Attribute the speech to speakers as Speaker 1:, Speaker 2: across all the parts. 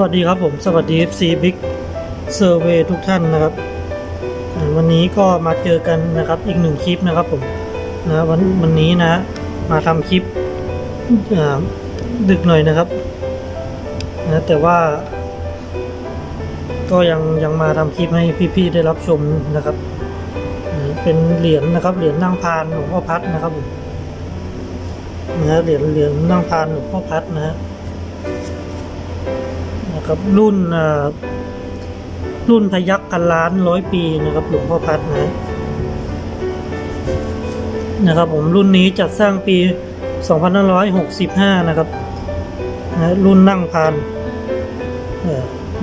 Speaker 1: วัสดีครับผม สวัสดี FC Big Survey ทุกท่านนะครับ วันนี้ก็มาเจอกันนะครับอีกหนึ่งคลิปนะครับผมนะวันวันนี้นะ มาทำคลิปดึกหน่อยนะครับนะแต่ว่า ก็ยังยังมาทำคลิปให้พี่ๆได้รับชมนะครับนะเป็นเหรียญนะครับเหรียญนั่งพานหลวงพ่อพัดนะครับผมนะเหรียญเหรียญนั่งพานหลวงพ่อพัดนะฮะ นะครับรุ่นรุ่นพยักกันล้านร้อยปีนะครับหลวงพ่อพัดนะนะครับผมรุ่นนี้จัดสร้างปี 2565 นะครับนะรุ่นนั่งพาน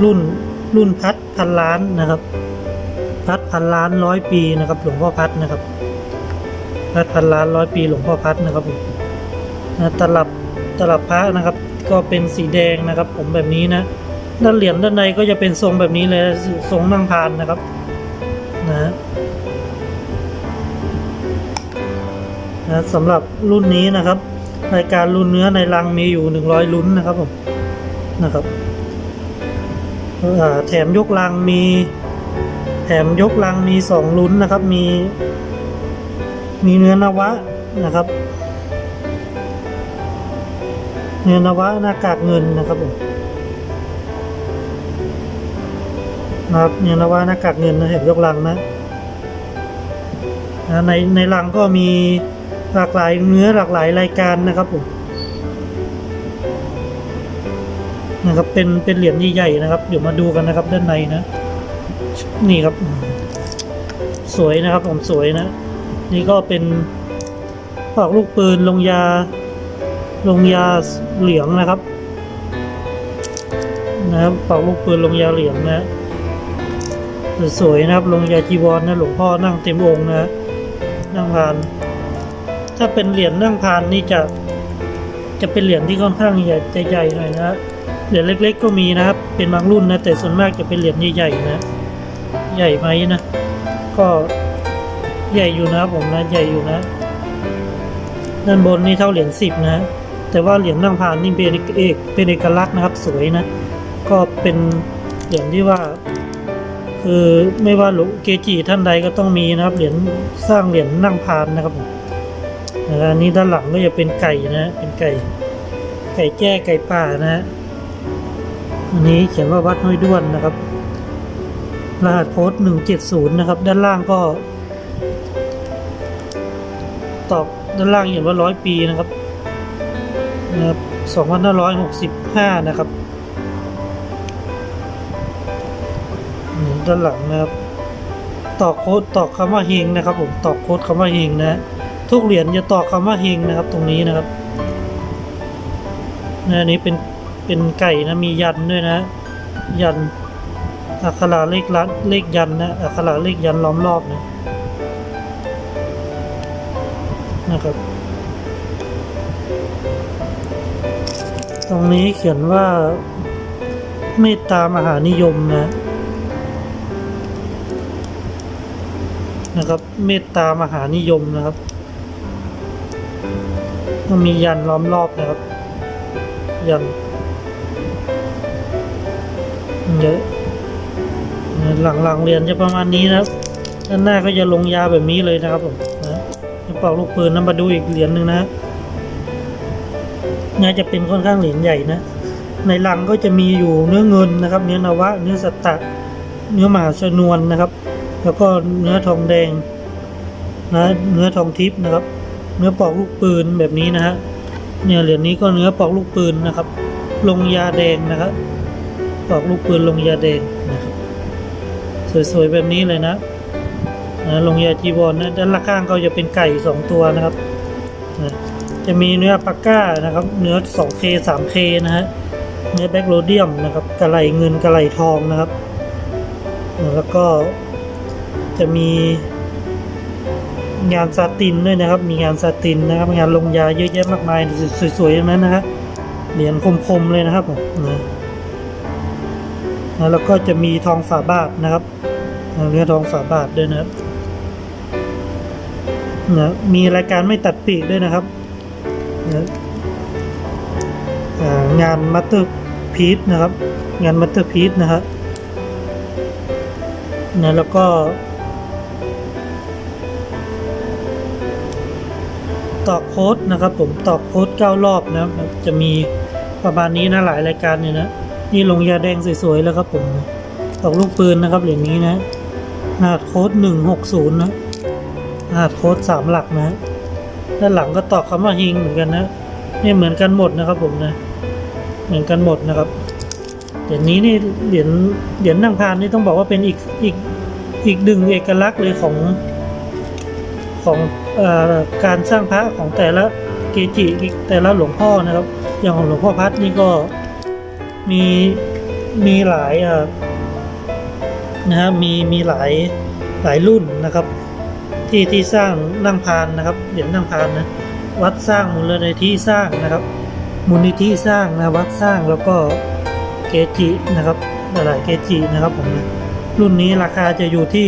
Speaker 1: รุ่นรุ่นพัดพันล้านนะครับ พัดพันล้านร้อยปีนะครับ หลวงพ่อพัดนะครับ พัดพันล้านร้อยปี หลวงพ่อพัดนะครับผมนะตลับตลับพระนะครับ ก็เป็นสีแดงนะครับ ผมแบบนี้นะ ด้านเหรียญด้านในก็จะเป็นทรงแบบนี้เลยทรงนั่งพานนะครับนะนะสำหรับรุ่นนี้นะครับ รายการรุ่นเนื้อในรังมีอยู่หนึ่งร้อยลุ้นนะครับผมนะครับแถมยกลังมีแถมยกลังมีสองลุ้นนะครับ มี มีเนื้อนวะนะครับ เนื้อนวะหน้ากากเงินนะครับผม นะครับเนี่ยนะว่าหน้ากากเงินนะเห็นยกลังนะนะในในลังก็มีหลากหลายเนื้อหลากหลายรายการนะครับผมนะครับเป็นเป็นเหรียญใหญ่ๆนะครับ เดี๋ยวมาดูกันนะครับด้านในนะ นี่ครับ สวยนะครับผมสวยนะ นี่ก็เป็นปอกลูกปืนลงยา ลงยาเหลืองนะครับ นะครับปอกลูกปืนลงยาเหลืองนะ สวยๆนะครับลงยาจีวรนะหลวงพ่อนั่งเต็มองค์นะนั่งพาน ถ้าเป็นเหรียญนั่งพานนี่จะจะเป็นเหรียญที่ค่อนข้างใหญ่ใหญ่หน่อยนะเหรียญเล็ก ๆ ก็มีนะครับ เป็นบางรุ่นนะแต่ส่วนมากจะเป็นเหรียญใหญ่ๆนะใหญ่ไหมนะ ก็ใหญ่อยู่นะครับผมนะใหญ่อยู่นะด้านบนนี่เท่าเหรียญสิบนะแต่ว่าเหรียญนั่งพานนี่เป็นเอกเป็นเอกลักษณ์นะครับ สวยนะ ก็เป็นเหรียญที่ว่า คือไม่ว่าหลวงเกจิท่านใดก็ต้องมีนะครับ เหรียญสร้างเหรียญนั่งพานนะครับผมอันนี้ด้านหลังก็จะเป็นไก่นะเป็นไก่ ไก่แจ้ไก่ป่านะฮะอันนี้เขียนว่าวัดห้วยด้วนนะครับ รหัสโค้ดหนึ่งเจ็ดศูนย์นะครับ ด้านล่างก็ ตอกด้านล่างเขียนว่าร้อยปีนะครับนะครับสองพันห้าร้อยหกสิบห้านะครับ ด้านหลังนะครับตอกโค้ดตอกคำว่าเฮงนะครับ ผมตอกโค้ดคำว่าเฮงนะ ทุกเหรียญจะตอกคำว่าเฮงนะครับ ตรงนี้นะครับนะอันนี้เป็นเป็นไก่นะมียันด้วยนะ ยันอักขระเลขลัดเลขยันนะอักขระเลขยันล้อมรอบนะนะครับ ตรงนี้เขียนว่าเมตตามหานิยมนะ นะครับ เมตตามหานิยมนะครับมียันล้อมรอบนะครับ ยันเยอะหลังหลังๆเรียนจะประมาณนี้นะครับด้านหน้าก็จะลงยาแบบนี้เลยนะครับผมนะเป่าลูกปืนนำมาดูอีกเหรียญหนึ่งนะน่าจะเป็นค่อนข้างเหรียญใหญ่นะ ในลังก็จะมีอยู่เนื้อเงินนะครับ เนื้อนวะ เนื้อสัตตะ เนื้อหมาชนวนนะครับ แล้วก็เนื้อทองแดงนะเนื้อทองทิพย์นะครับ เนื้อปอกลูกปืนแบบนี้นะฮะเนี่ยเหรียญนี้ก็เนื้อปอกลูกปืนนะครับ ลงยาแดงนะครับปอกลูกปืนลงยาแดงนะครับ สวยๆแบบนี้เลยนะนะลงยาจีวรนะด้านล่างก็จะเป็นไก่สองตัวนะครับนะจะมีเนื้อปากก้านะครับ เนื้อ 2K 3K นะฮะเนื้อแบ็กโรเดียมนะครับกระไหลเงินกระไหลทองนะครับ แล้วก็ จะมีงานซาตินด้วยนะครับ มีงานซาตินนะครับ งานลงยาเยอะแยะมากมายสวยๆอย่างนั้นนะครับเหรียญคมๆเลยนะครับผมนะแล้วก็จะมีทองฝาบาทนะครับเนื้อทองฝาบาทด้วยนะครับนะมีรายการไม่ตัดปีกด้วยนะครับนะงานมัตเตอร์พีซนะครับ งานมัตเตอร์พีซนะฮะนะแล้วก็ ตอโค้ดนะครับ ผมตอโค้ดเก้ารอบนะจะมีประมาณนี้นะหลายรายการเนี่ยนะนี่ลงยาแดงสวยๆแล้วครับผมตอกลูกปืนนะครับอย่างนี้นะรหัสโค้ดหนึ่งหกศูนย์นะรหัสโค้ดสามหลักนะด้านหลังก็ตอกคำว่าฮิงเหมือนกันนะนี่เหมือนกันหมดนะครับผมนะ เหมือนกันหมดนะครับเหรียญนี้นี่เหรียญเหรียญนางพานนี่ต้องบอกว่าเป็นอีกอีกอีกดึงเอกลักษณ์เลยของของ การสร้างพระของแต่ละเกจิแต่ละหลวงพ่อนะครับ อย่างของหลวงพ่อพัดนี่ก็มีมีหลายเอ่อนะฮะมีมีหลายหลายรุ่นนะครับ ที่ที่สร้างนั่งพานนะครับเหรียญนั่งพานนะวัดสร้างมูลนิธิสร้างนะครับ มูลนิธิสร้างนะวัดสร้างแล้วก็เกจินะครับหลายๆเกจินะครับผมนะรุ่นนี้ราคาจะอยู่ที่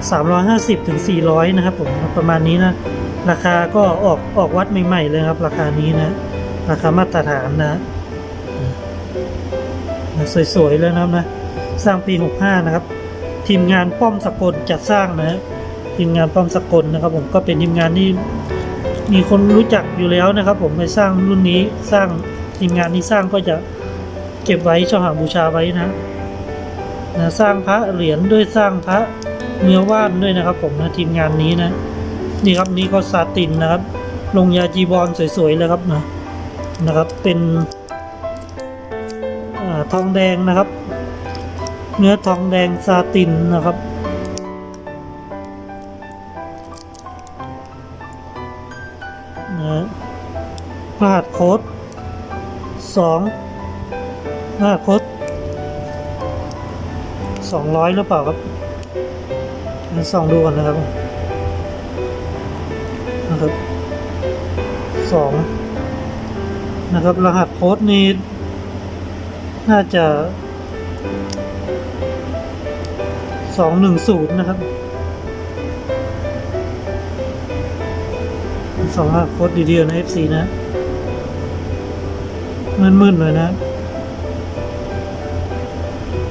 Speaker 1: 350ถึง400 นะครับผมประมาณนี้นะ ราคาก็ออกออกวัดใหม่ๆเลยครับ ราคานี้นะ ราคามาตรฐานนะสวยๆเลยนะครับนะ สร้างปี 65 นะครับ ทีมงานป้อมสกลจัดสร้างนะทีมงานป้อมสกลนะครับ ผมก็เป็นทีมงานที่มีคนรู้จักอยู่แล้วนะครับ ผมไปสร้างรุ่นนี้สร้างทีมงานที่สร้างก็จะเก็บไว้ช่อหาบูชาไว้นะนะ สร้างพระเหรียญด้วยสร้างพระ เนื้อว่านด้วยนะครับ ผมนะทีมงานนี้นะ นี่ครับนี่ก็ซาตินนะครับ ลงยาจีบอลสวยๆเลยครับนะนะครับ เป็นอทองแดงนะครับ เนื้อทองแดงซาตินนะครับนะรหัสโค้ดสองรหัสโค้ดสองร้อยหรือเปล่าครับ ส่องดูก่อนนะครับนะครับสองนะครับ รหัสโค้ดนี้ น่าจะสองหนึ่งศูนย์นะครับสองรห้าโคตรดีๆนะ FC นะมึนๆเลยนะร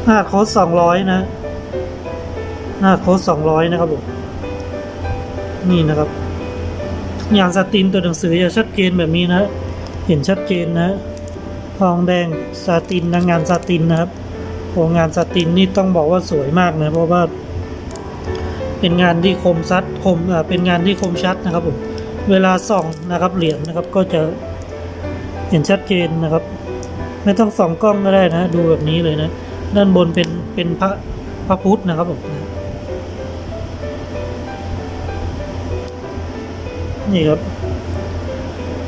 Speaker 1: ห้าโค้ดสองร้อยนะ ห้าโค้ดสองร้อยนะครับผมนี่นะครับงานสตรีนตัวหนังสือจะชัดเจนแบบนี้นะเห็นชัดเจนนะทองแดงซาตินนะงานซาตินนะครับโอ้งานซาตินนี่ต้องบอกว่าสวยมากนะเพราะว่า เป็นงานที่คมชัดคมอ่าเป็นงานที่คมชัดนะครับผมเวลาส่องนะครับเหรียญนะครับก็จะเห็นชัดเจนนะครับ ไม่ต้องส่องกล้องก็ได้นะ ดูแบบนี้เลยนะ ด้านบนเป็นเป็นพระพระพุทธนะครับผม นี่ครับ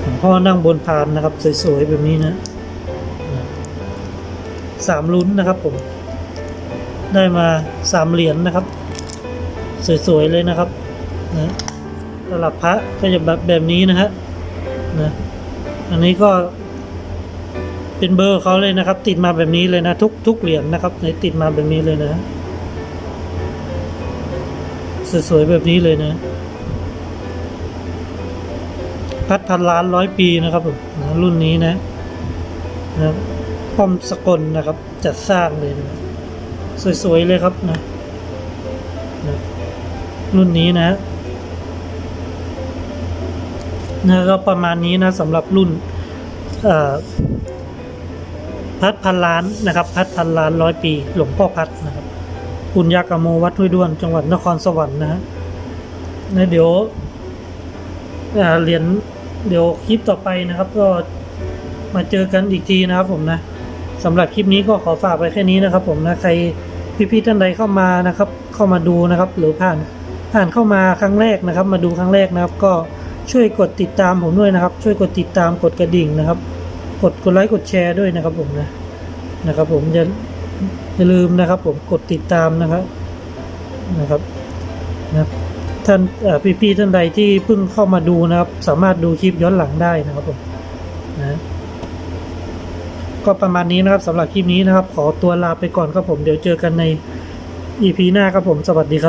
Speaker 1: หลวงพ่อนั่งบนพานนะครับ สวยๆแบบนี้นะสามลุ้นนะครับผม ได้มาสามเหรียญนะครับ สวยๆเลยนะครับนะสลับพระก็จะแบบแบบนี้นะฮะนะอันนี้ก็เป็นเบอร์เขาเลยนะครับ ติดมาแบบนี้เลยนะ ทุกทุกเหรียญนะครับในติดมาแบบนี้เลยนะ สวยๆแบบนี้เลยนะ พัดพันล้านร้อยปีนะครับผมนะรุ่นนี้นะนะป้อมสกลนะครับ จัดสร้างเลยนะสวยๆเลยครับนะนะรุ่นนี้นะนะก็ประมาณนี้นะสำหรับรุ่นเอ่อพัดพันล้านนะครับ พัดพันล้านร้อยปี หลวงพ่อพัดนะครับปุญญากโมวัดห้วยด้วน จังหวัดนครสวรรค์นะฮะนะเดี๋ยวเหรียญ เดี๋ยวคลิปต่อไปนะครับ ก็มาเจอกันอีกทีนะครับผมนะสำหรับคลิปนี้ก็ขอฝากไปแค่นี้นะครับ ผมนะใครพี่ๆท่านใดเข้ามานะครับ เข้ามาดูนะครับ หรือผ่านผ่านเข้ามาครั้งแรกนะครับ มาดูครั้งแรกนะครับ ก็ช่วยกดติดตามผมด้วยนะครับ ช่วยกดติดตามกดกระดิ่งนะครับ กดกดไลค์กดแชร์ด้วยนะครับ ผมนะนะครับ ผมอย่าอย่าลืมนะครับ ผมกดติดตามนะครับนะครับนะ ท่านพี่ๆท่านใดที่เพิ่งเข้ามาดูนะครับ สามารถดูคลิปย้อนหลังได้นะครับผมนะก็ประมาณนี้นะครับสำหรับคลิปนี้นะครับ ขอตัวลาไปก่อนครับผมเดี๋ยวเจอกันใน EP หน้าครับผมสวัสดีครับ